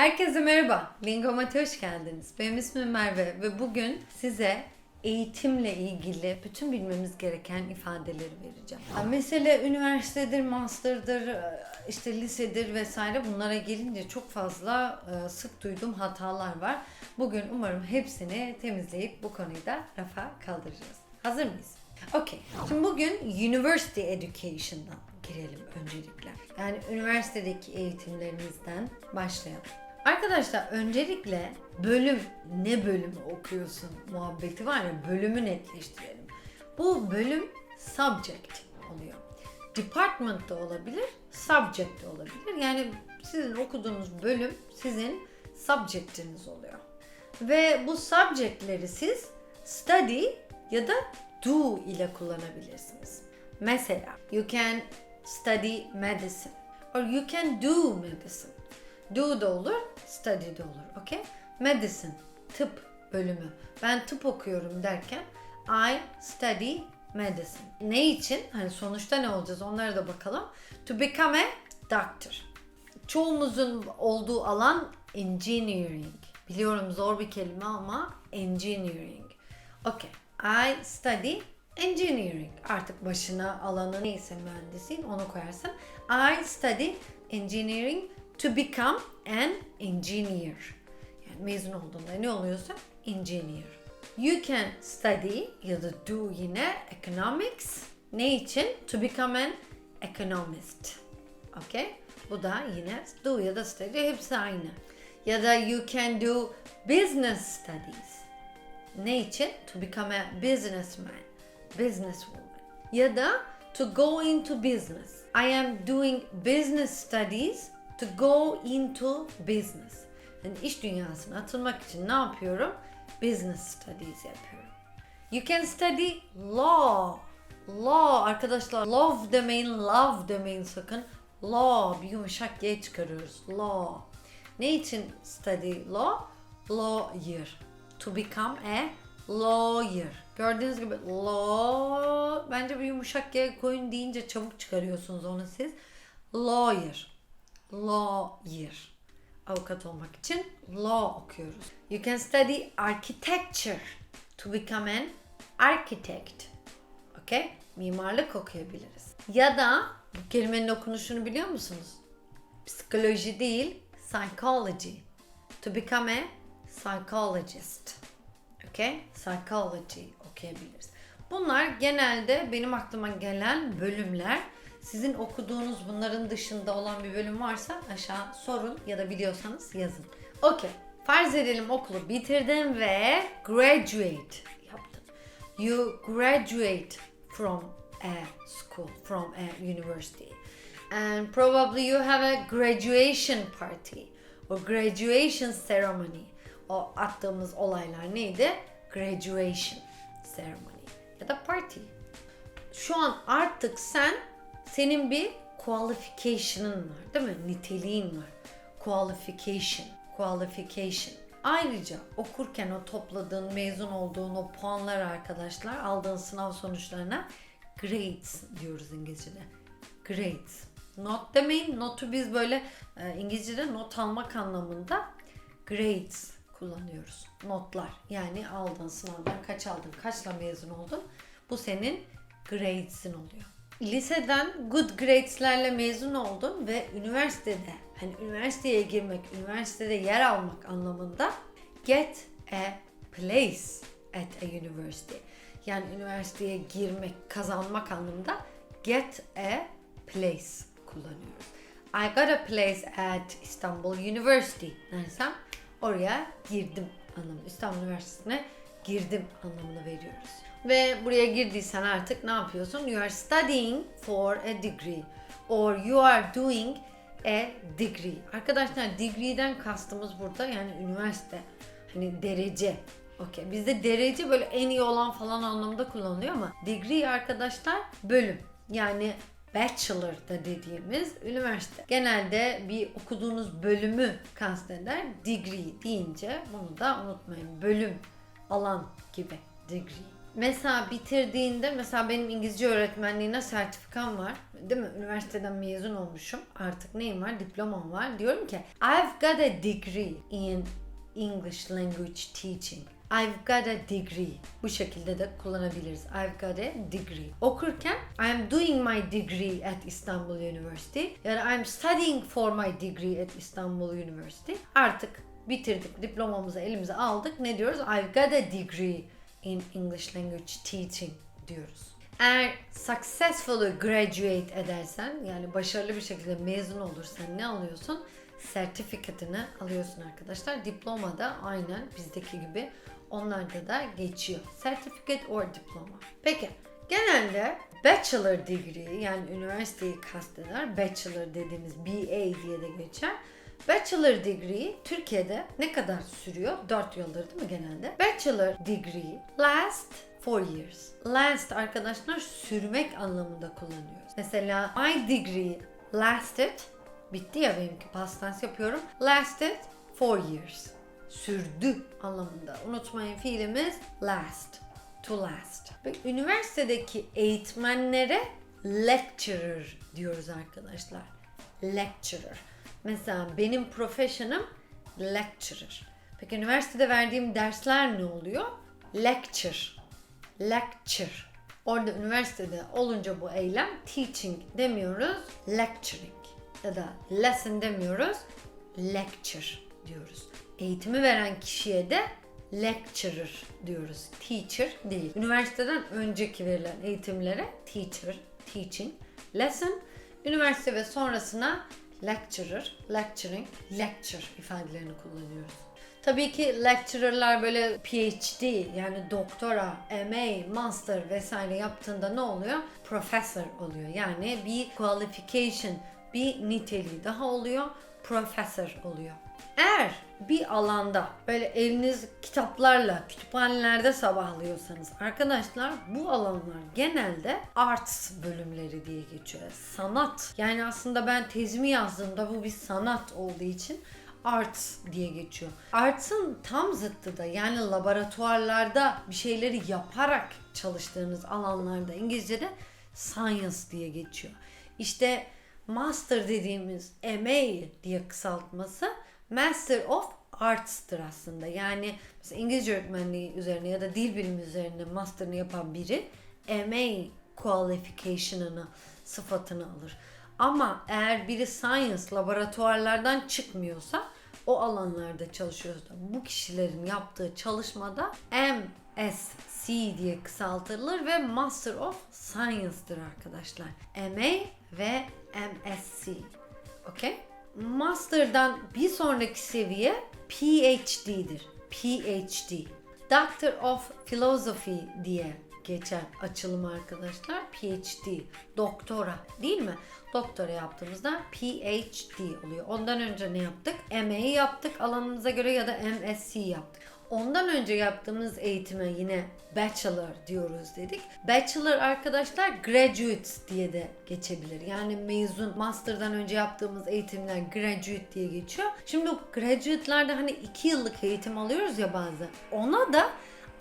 Herkese merhaba. Lingomat'e hoş geldiniz. Benim ismim Merve ve bugün size eğitimle ilgili bütün bilmemiz gereken ifadeleri vereceğim. Ha, Mesela üniversitedir, master'dır, işte lisedir vesaire bunlara gelince çok fazla e, sık duyduğum hatalar var. Bugün umarım hepsini temizleyip bu konuyu da rafa kaldıracağız. Hazır mıyız? Okey. Şimdi bugün University Education'dan girelim öncelikle. Yani üniversitedeki eğitimlerimizden başlayalım. Arkadaşlar öncelikle bölüm ne bölümü okuyorsun muhabbeti var ya bölümü netleştirelim. Bu bölüm subject oluyor. Department da olabilir, subject de olabilir. Yani sizin okuduğunuz bölüm sizin subjectiniz oluyor. Ve bu subjectleri siz study ya da do ile kullanabilirsiniz. Mesela you can study medicine or you can do medicine. Do da olur, study de olur. Okay? Medicine, tıp bölümü. Ben tıp okuyorum derken I study medicine. Ne için? Hani sonuçta ne olacağız onlara da bakalım. To become a doctor. Çoğumuzun olduğu alan engineering. Biliyorum zor bir kelime ama engineering. Okay. I study engineering. Artık başına alanı neyse mühendisliğin onu koyarsın. I study engineering to become an engineer. Yani mezun olduğunda ne oluyorsa engineer. You can study ya da do yine economics. Ne için? To become an economist. Okay? Bu da yine do ya da study hepsi aynı. Ya da you can do business studies. Ne için? To become a businessman, businesswoman. Ya da to go into business. I am doing business studies to go into business. Yani iş dünyasına atılmak için ne yapıyorum? Business studies yapıyorum. You can study law. Law arkadaşlar love demeyin, love demeyin sakın. Law bir yumuşak G çıkarıyoruz. Law. Ne için study law? Lawyer. To become a lawyer. Gördüğünüz gibi law bence bir yumuşak G koyun deyince çabuk çıkarıyorsunuz onu siz. Lawyer. Lawyer. Avukat olmak için law okuyoruz. You can study architecture to become an architect. Okay? Mimarlık okuyabiliriz. Ya da bu kelimenin okunuşunu biliyor musunuz? Psikoloji değil, psychology. To become a psychologist. Okay? Psychology okuyabiliriz. Bunlar genelde benim aklıma gelen bölümler. Sizin okuduğunuz bunların dışında olan bir bölüm varsa aşağı sorun ya da biliyorsanız yazın. Okay. Farz edelim okulu bitirdin ve graduate yaptın. You graduate from a school, from a university. And probably you have a graduation party or graduation ceremony. O attığımız olaylar neydi? Graduation ceremony ya da party. Şu an artık sen senin bir qualification'ın var değil mi? Niteliğin var. Qualification, qualification. Ayrıca okurken o topladığın, mezun olduğun o puanlar arkadaşlar, aldığın sınav sonuçlarına grades diyoruz İngilizce'de. Grades. Not demeyin. Notu biz böyle e, İngilizce'de not almak anlamında grades kullanıyoruz. Notlar. Yani aldığın sınavdan kaç aldın, kaçla mezun oldun. Bu senin grades'in oluyor. Liseden good grades'lerle mezun oldun ve üniversitede, hani üniversiteye girmek, üniversitede yer almak anlamında get a place at a university. Yani üniversiteye girmek, kazanmak anlamında get a place kullanıyoruz. I got a place at Istanbul University dersem oraya girdim anlamında. İstanbul Üniversitesi'ne girdim anlamını veriyoruz. Ve buraya girdiysen artık ne yapıyorsun? You are studying for a degree or you are doing a degree. Arkadaşlar degree'den kastımız burada yani üniversite. Hani derece. Okey. Bizde derece böyle en iyi olan falan anlamda kullanılıyor ama degree arkadaşlar bölüm. Yani bachelor da dediğimiz üniversite. Genelde bir okuduğunuz bölümü kasteder. Degree deyince bunu da unutmayın. Bölüm, alan gibi degree. Mesela bitirdiğinde mesela benim İngilizce öğretmenliğine sertifikam var. Değil mi? Üniversiteden mezun olmuşum. Artık neyim var? Diplomam var. Diyorum ki I've got a degree in English language teaching. I've got a degree. Bu şekilde de kullanabiliriz. I've got a degree. Okurken I'm doing my degree at Istanbul University ya da I'm studying for my degree at Istanbul University. Artık bitirdik. Diplomamızı elimize aldık. Ne diyoruz? I've got a degree in English language teaching diyoruz. Eğer successfully graduate edersen yani başarılı bir şekilde mezun olursan ne alıyorsun? Sertifikatını alıyorsun arkadaşlar. Diploma da aynen bizdeki gibi onlarda da geçiyor. Certificate or diploma. Peki genelde bachelor degree yani üniversiteyi kasteder. Bachelor dediğimiz BA diye de geçer. Bachelor degree Türkiye'de ne kadar sürüyor? 4 yıldır değil mi genelde? Bachelor degree last 4 years. Last arkadaşlar sürmek anlamında kullanıyoruz. Mesela my degree lasted bitti ya benimki past yapıyorum. Lasted 4 years. Sürdü anlamında. Unutmayın fiilimiz last. To last. Ve üniversitedeki eğitmenlere lecturer diyoruz arkadaşlar. Lecturer. Mesela benim profession'ım lecturer. Peki üniversitede verdiğim dersler ne oluyor? Lecture. Lecture. Orada üniversitede olunca bu eylem teaching demiyoruz, lecturing. Ya da lesson demiyoruz, lecture diyoruz. Eğitimi veren kişiye de lecturer diyoruz. Teacher değil. Üniversiteden önceki verilen eğitimlere teacher, teaching, lesson, üniversite ve sonrasına lecturer, lecturing, lecture ifadelerini kullanıyoruz. Tabii ki lecturer'lar böyle PhD yani doktora, MA, master vesaire yaptığında ne oluyor? Professor oluyor. Yani bir qualification, bir niteliği daha oluyor. Professor oluyor. Eğer bir alanda böyle eliniz kitaplarla kütüphanelerde sabahlıyorsanız arkadaşlar bu alanlar genelde arts bölümleri diye geçiyor. Sanat. Yani aslında ben tezimi yazdığımda bu bir sanat olduğu için arts diye geçiyor. Arts'ın tam zıttı da yani laboratuvarlarda bir şeyleri yaparak çalıştığınız alanlarda İngilizce'de science diye geçiyor. İşte master dediğimiz MA diye kısaltması Master of Arts'tır aslında. Yani mesela İngilizce öğretmenliği üzerine ya da dil bilimi üzerine master'ını yapan biri MA qualification'ını, sıfatını alır. Ama eğer biri science laboratuvarlardan çıkmıyorsa o alanlarda çalışıyorsa bu kişilerin yaptığı çalışmada MSc diye kısaltılır ve Master of Science'dır arkadaşlar. MA ve MSc. Okey? Master'dan bir sonraki seviye PhD'dir. PhD. Doctor of Philosophy diye geçer açılım arkadaşlar. PhD. Doktora değil mi? Doktora yaptığımızda PhD oluyor. Ondan önce ne yaptık? MA'yi yaptık alanımıza göre ya da MSc yaptık. Ondan önce yaptığımız eğitime yine bachelor diyoruz dedik. Bachelor arkadaşlar graduate diye de geçebilir. Yani mezun master'dan önce yaptığımız eğitimler graduate diye geçiyor. Şimdi graduate'larda hani 2 yıllık eğitim alıyoruz ya bazen. Ona da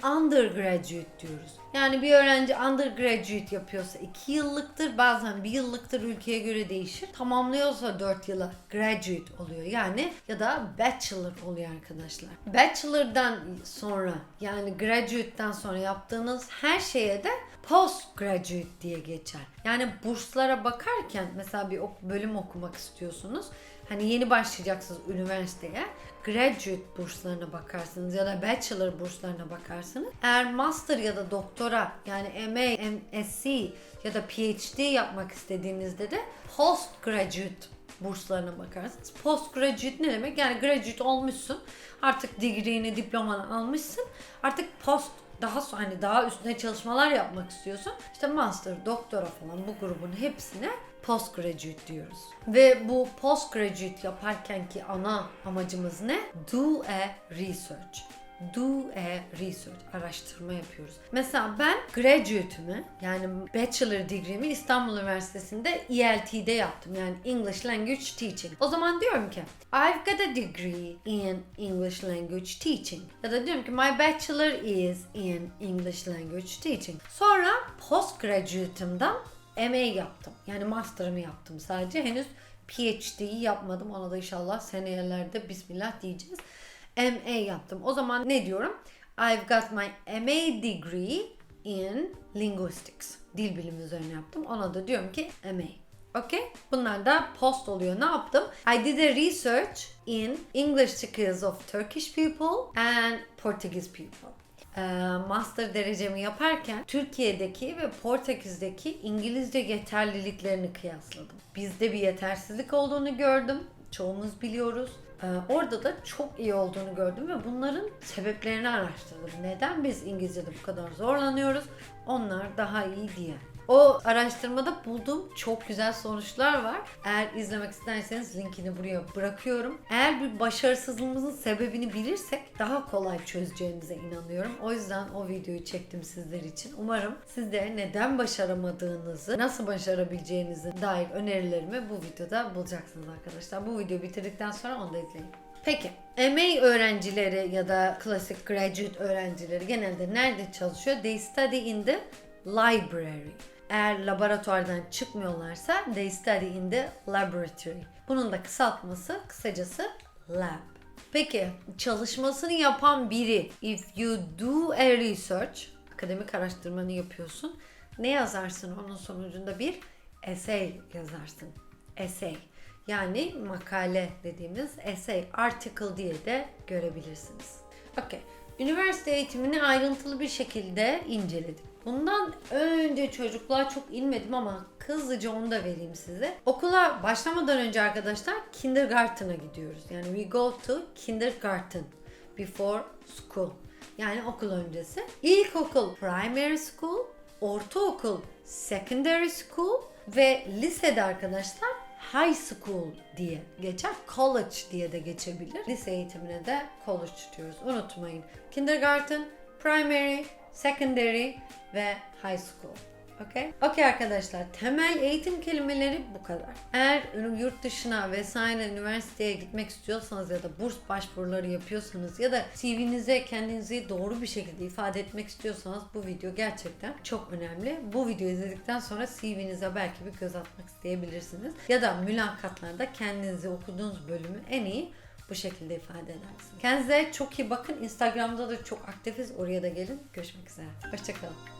undergraduate diyoruz. Yani bir öğrenci undergraduate yapıyorsa 2 yıllıktır, bazen 1 yıllıktır ülkeye göre değişir. Tamamlıyorsa 4 yıla graduate oluyor yani ya da bachelor oluyor arkadaşlar. Bachelor'dan sonra yani graduate'den sonra yaptığınız her şeye de postgraduate diye geçer. Yani burslara bakarken mesela bir bölüm okumak istiyorsunuz. Hani yeni başlayacaksınız üniversiteye. Graduate burslarına bakarsınız ya da bachelor burslarına bakarsınız. Eğer master ya da doktora yani MA, MSc ya da PhD yapmak istediğinizde de postgraduate burslarına bakarsınız. Postgraduate ne demek? Yani graduate olmuşsun. Artık degree'ni, diplomanı almışsın. Artık post daha sonra hani daha üstüne çalışmalar yapmak istiyorsun. İşte master, doktora falan bu grubun hepsine postgraduate diyoruz. Ve bu postgraduate yaparken ki ana amacımız ne? Do a research. do a research. Araştırma yapıyoruz. Mesela ben graduate'ımı yani bachelor degree'mi İstanbul Üniversitesi'nde ELT'de yaptım. Yani English Language Teaching. O zaman diyorum ki I've got a degree in English Language Teaching. Ya da diyorum ki my bachelor is in English Language Teaching. Sonra postgraduate'ımdan MA yaptım. Yani master'ımı yaptım sadece. Henüz PhD'yi yapmadım. Ona da inşallah senelerde bismillah diyeceğiz. MA yaptım. O zaman ne diyorum? I've got my MA degree in linguistics. Dil bilimi üzerine yaptım. Ona da diyorum ki MA. Okay? Bunlar da post oluyor. Ne yaptım? I did a research in English skills of Turkish people and Portuguese people. Ee, master derecemi yaparken Türkiye'deki ve Portekiz'deki İngilizce yeterliliklerini kıyasladım. Bizde bir yetersizlik olduğunu gördüm. Çoğumuz biliyoruz. Ee, orada da çok iyi olduğunu gördüm ve bunların sebeplerini araştırdım. Neden biz İngilizce'de bu kadar zorlanıyoruz? Onlar daha iyi diye. O araştırmada bulduğum çok güzel sonuçlar var. Eğer izlemek isterseniz linkini buraya bırakıyorum. Eğer bir başarısızlığımızın sebebini bilirsek daha kolay çözeceğimize inanıyorum. O yüzden o videoyu çektim sizler için. Umarım siz de neden başaramadığınızı, nasıl başarabileceğinize dair önerilerimi bu videoda bulacaksınız arkadaşlar. Bu videoyu bitirdikten sonra onu da izleyin. Peki, MA öğrencileri ya da klasik graduate öğrencileri genelde nerede çalışıyor? They study in the library. Eğer laboratuvardan çıkmıyorlarsa they study in the laboratory. Bunun da kısaltması kısacası lab. Peki çalışmasını yapan biri if you do a research akademik araştırmanı yapıyorsun ne yazarsın onun sonucunda bir essay yazarsın. Essay yani makale dediğimiz essay article diye de görebilirsiniz. Okay. Üniversite eğitimini ayrıntılı bir şekilde inceledim. Bundan önce çocuklar çok inmedim ama hızlıca onu da vereyim size. Okula başlamadan önce arkadaşlar kindergarten'a gidiyoruz. Yani we go to kindergarten before school. Yani okul öncesi. İlkokul primary school, ortaokul secondary school ve lisede arkadaşlar high school diye geçer. College diye de geçebilir. Lise eğitimine de college diyoruz. Unutmayın. Kindergarten, primary, secondary ve high school. Okay? Okay arkadaşlar temel eğitim kelimeleri bu kadar. Eğer yurt dışına vesaire üniversiteye gitmek istiyorsanız ya da burs başvuruları yapıyorsanız ya da CV'nize kendinizi doğru bir şekilde ifade etmek istiyorsanız bu video gerçekten çok önemli. Bu videoyu izledikten sonra CV'nize belki bir göz atmak isteyebilirsiniz. Ya da mülakatlarda kendinizi okuduğunuz bölümü en iyi bu şekilde ifade edersiniz. Kendinize çok iyi bakın. Instagram'da da çok aktifiz. Oraya da gelin. Görüşmek üzere. Hoşçakalın.